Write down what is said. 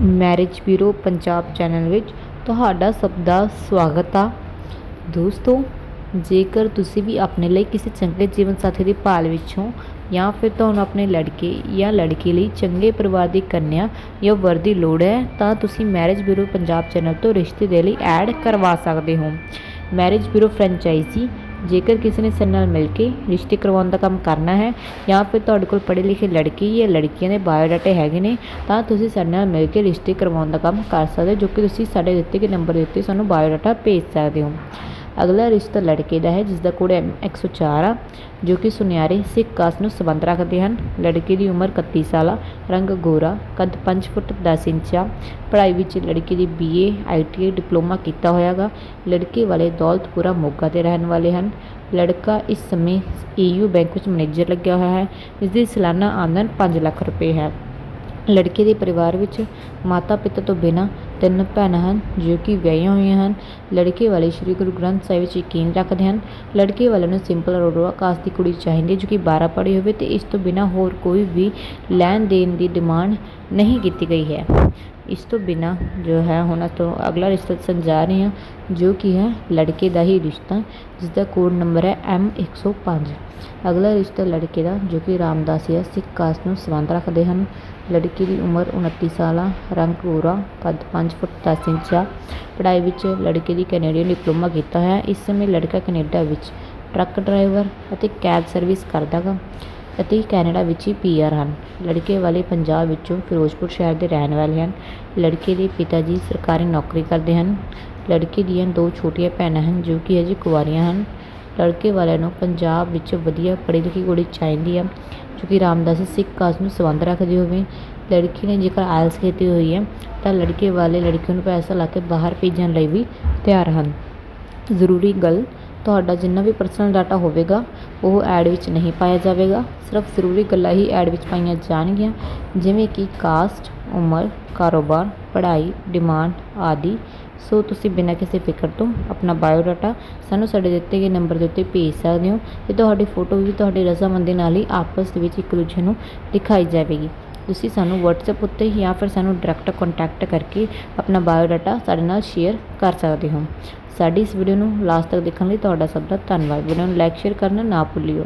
Marriage bureau Punjab channel ਵਿੱਚ ਤੁਹਾਡਾ ਸਭ ਦਾ ਸਵਾਗਤ ਆ। ਦੋਸਤੋ, ਜੇਕਰ ਤੁਸੀਂ ਵੀ ਆਪਣੇ ਲਈ ਕਿਸੇ ਚੰਗੇ ਜੀਵਨ ਸਾਥੀ ਦੀ ਭਾਲ ਵਿੱਚ ਹੋ ਜਾਂ ਫਿਰ ਤੁਹਾਨੂੰ ਆਪਣੇ ਲੜਕੇ ਜਾਂ ਲੜਕੀ ਲਈ ਚੰਗੇ ਪਰਿਵਾਰ ਦੀ ਕੰਨਿਆ ਜਾਂ ਵਰ ਦੀ ਲੋੜ ਹੈ, ਤਾਂ ਤੁਸੀਂ ਮੈਰਿਜ ਬਿਊਰੋ ਪੰਜਾਬ ਚੈਨਲ ਤੋਂ ਰਿਸ਼ਤੇ ਦੇ ਲਈ ਐਡ ਕਰਵਾ ਸਕਦੇ ਹੋ। ਮੈਰਿਜ ਬਿਊਰੋ ਫਰੈਂਚਾਈਜ਼ੀ ਜੇਕਰ ਕਿਸੇ ਨੇ ਸਾਡੇ ਨਾਲ ਮਿਲ ਕੇ ਰਿਸ਼ਤੇ ਕਰਵਾਉਣ ਦਾ ਕੰਮ ਕਰਨਾ ਹੈ ਜਾਂ ਫਿਰ ਤੁਹਾਡੇ ਕੋਲ ਪੜ੍ਹੇ ਲਿਖੇ ਲੜਕੀ ਜਾਂ ਲੜਕੀਆਂ ਦੇ ਬਾਇਓਡਾਟੇ ਹੈਗੇ ਨੇ, ਤਾਂ ਤੁਸੀਂ ਸਾਡੇ ਨਾਲ ਮਿਲ ਕੇ ਰਿਸ਼ਤੇ ਕਰਵਾਉਣ ਦਾ ਕੰਮ ਕਰ ਸਕਦੇ ਹੋ, ਜੋ ਕਿ ਤੁਸੀਂ ਸਾਡੇ ਦਿੱਤੇ ਗਏ ਨੰਬਰ ਦੇ ਉੱਤੇ ਸਾਨੂੰ ਬਾਇਓਡਾਟਾ ਭੇਜ ਸਕਦੇ ਹੋ। ਅਗਲਾ ਰਿਸ਼ਤਾ ਲੜਕੇ ਦਾ ਹੈ ਜਿਸ ਦਾ ਕੋਡ ਐਮ 104 ਆ, ਜੋ ਕਿ ਸੁਨਿਆਰੇ ਸਿੱਖ ਕਾਸਟ ਨੂੰ ਸੰਬੰਧ ਰੱਖਦੇ ਹਨ। ਲੜਕੇ ਦੀ ਉਮਰ 31 ਸਾਲ ਰੰਗ ਗੋਰਾ ਕੱਦ 5 ਫੁੱਟ 10 ਇੰਚ ਆ। ਪੜ੍ਹਾਈ ਵਿੱਚ ਲੜਕੇ ਦੀ ਬੀਏ ਆਈਟੀਆਈ ਡਿਪਲੋਮਾ ਕੀਤਾ ਹੋਇਆਗਾ। ਲੜਕੇ ਵਾਲੇ ਦੌਲਤਪੁਰਾ ਮੋਗਾ ਦੇ ਰਹਿਣ ਵਾਲੇ ਹਨ। ਲੜਕਾ ਇਸ ਸਮੇਂ ਈਯੂ ਬੈਂਕ ਵਿੱਚ ਮੈਨੇਜਰ ਲੱਗਿਆ ਹੋਇਆ ਹੈ ਇਸ ਦੀ ਸਾਲਾਨਾ ਆਮਦਨ 5 ਲੱਖ ਰੁਪਏ ਹੈ। ਲੜਕੇ ਦੇ ਪਰਿਵਾਰ ਵਿੱਚ ਮਾਤਾ ਪਿਤਾ ਤੋਂ ਬਿਨਾਂ ਤਿੰਨ ਭੈਣਾਂ ਹਨ, ਜੋ ਕਿ ਵਿਆਹੀਆਂ ਹੋਈਆਂ ਹਨ। ਲੜਕੇ ਵਾਲੇ ਸ੍ਰੀ ਗੁਰੂ ਗ੍ਰੰਥ ਸਾਹਿਬ ਵਿੱਚ ਯਕੀਨ ਰੱਖਦੇ ਹਨ, ਲੜਕੇ ਵਾਲਿਆਂ ਨੂੰ ਸਿੰਪਲ ਰੋਡਵਾ ਕਾਸਟ ਦੀ ਕੁੜੀ ਚਾਹੀਦੀ ਜੋ ਕਿ 12 ਪੜ੍ਹੀ ਹੋਵੇ ਤੇ ਇਸ ਤੋਂ ਬਿਨਾਂ ਹੋਰ ਕੋਈ ਵੀ ਲੈਣ ਦੇਣ ਦੀ ਡਿਮਾਂਡ ਨਹੀਂ ਕੀਤੀ ਗਈ ਹੈ। ਇਸ ਤੋਂ ਬਿਨਾਂ ਜੋ ਹੈ, ਹੁਣ ਤੋਂ ਅਗਲਾ ਰਿਸ਼ਤਾ ਦੱਸਣ ਜਾ ਰਹੇ ਹਾਂ, ਜੋ ਕਿ ਹੈ ਲੜਕੇ ਦਾ ਹੀ ਰਿਸ਼ਤਾ ਜਿਸ ਦਾ ਕੋਡ ਨੰਬਰ ਹੈ ਐਮ 105 ਅਗਲਾ ਰਿਸ਼ਤਾ ਲੜਕੇ ਦਾ, ਜੋ ਕਿ ਰਾਮਦਾਸੀਆ ਸਿੱਖ ਕਾਸਟ ਨੂੰ ਸੰਬੰਧ ਰੱਖਦੇ ਹਨ। ਲੜਕੀ ਲੜਕੀ ਦੀ ਉਮਰ 29 ਸਾਲ ਆ ਰੰਗ ਗੋਰਾ ਕੱਦ 5 ਫੁੱਟ ਦਸ ਇੰਚ ਆ। ਪੜ੍ਹਾਈ ਵਿੱਚ ਲੜਕੇ ਦੀ ਕੈਨੇਡੀਅਨ ਡਿਪਲੋਮਾ ਕੀਤਾ ਹੈ ਇਸ ਸਮੇਂ ਲੜਕਾ ਕੈਨੇਡਾ ਵਿੱਚ ਟਰੱਕ ਡਰਾਈਵਰ ਅਤੇ ਕੈਬ ਸਰਵਿਸ ਕਰਦਾ ਗਾ ਅਤੇ ਕੈਨੇਡਾ ਵਿੱਚ ਹੀ ਪੀ ਆਰ ਹਨ। ਲੜਕੇ ਵਾਲੇ ਪੰਜਾਬ ਵਿੱਚੋਂ ਫਿਰੋਜ਼ਪੁਰ ਸ਼ਹਿਰ ਦੇ ਰਹਿਣ ਵਾਲੇ ਹਨ। ਲੜਕੇ ਦੇ ਪਿਤਾ ਜੀ ਸਰਕਾਰੀ ਨੌਕਰੀ ਕਰਦੇ ਹਨ। ਲੜਕੀ ਦੀਆਂ ਦੋ ਛੋਟੀਆਂ ਭੈਣਾਂ ਹਨ ਜੋ ਕਿ ਅਜੇ ਕੁਆਰੀਆਂ ਹਨ। ਲੜਕੇ ਵਾਲਿਆਂ ਨੂੰ ਪੰਜਾਬ ਵਿੱਚ ਵਧੀਆ ਪੜ੍ਹੀ ਲਿਖੀ ਕੁੜੀ ਚਾਹੀਦੀ ਆ ਜੋ ਕਿ ਰਾਮਦਾਸ ਸਿੱਖ ਕਾਸਟ ਨੂੰ ਸੰਬੰਧ ਰੱਖਦੀ ਹੋਵੇ। ਲੜਕੀ ਨੇ ਜੇਕਰ ਆਇਲਸ ਕੀਤੀ ਹੋਈ ਹੈ, ਤਾਂ ਲੜਕੇ ਵਾਲੇ ਲੜਕੀ ਨੂੰ ਪੈਸਾ ਲਾ ਕੇ ਬਾਹਰ ਭੇਜਣ ਲਈ ਵੀ ਤਿਆਰ ਹਨ। ਜ਼ਰੂਰੀ ਗੱਲ, ਤੁਹਾਡਾ ਜਿੰਨਾ ਵੀ ਪਰਸਨਲ ਡਾਟਾ ਹੋਵੇਗਾ, ਉਹ ਐਡ ਵਿੱਚ ਨਹੀਂ ਪਾਇਆ ਜਾਵੇਗਾ। ਸਿਰਫ ਜ਼ਰੂਰੀ ਗੱਲਾਂ ਹੀ ਐਡ ਵਿੱਚ ਪਾਈਆਂ ਜਾਣਗੀਆਂ, ਜਿਵੇਂ ਕਿ ਕਾਸਟ ਉਮਰ, ਕਾਰੋਬਾਰ, ਪੜ੍ਹਾਈ ਡਿਮਾਂਡ ਆਦਿ। ਸੋ ਤੁਸੀਂ ਬਿਨਾਂ ਕਿਸੇ ਫਿਕਰ ਤੋਂ ਆਪਣਾ ਬਾਇਓ ਡਾਟਾ ਸਾਨੂੰ ਸਾਡੇ ਦਿੱਤੇ ਗਏ ਨੰਬਰ ਦੇ ਉੱਤੇ ਭੇਜ ਸਕਦੇ ਹੋ, ਤੇ ਤੁਹਾਡੀ ਫੋਟੋ ਵੀ ਤੁਹਾਡੀ ਰਜ਼ਾਮੰਦੀ ਨਾਲ ਹੀ ਆਪਸ ਦੇ ਵਿੱਚ ਇੱਕ ਦੂਜੇ ਨੂੰ ਦਿਖਾਈ ਜਾਵੇਗੀ। ਤੁਸੀਂ ਸਾਨੂੰ WhatsApp ਉੱਤੇ ਜਾਂ ਫਿਰ ਸਾਨੂੰ ਡਾਇਰੈਕਟ ਕੰਟੈਕਟ ਕਰਕੇ ਆਪਣਾ ਬਾਇਓਡਾਟਾ ਸਾਡੇ ਨਾਲ ਸ਼ੇਅਰ ਕਰ ਸਕਦੇ ਹੋ। ਸਾਡੀ ਇਸ ਵੀਡੀਓ ਨੂੰ ਲਾਸਟ ਤੱਕ ਦੇਖਣ ਲਈ ਤੁਹਾਡਾ ਸਭ ਦਾ ਧੰਨਵਾਦ। ਵੀਡੀਓ ਨੂੰ ਲਾਈਕ ਸ਼ੇਅਰ ਕਰਨਾ ਨਾ ਭੁੱਲਿਓ।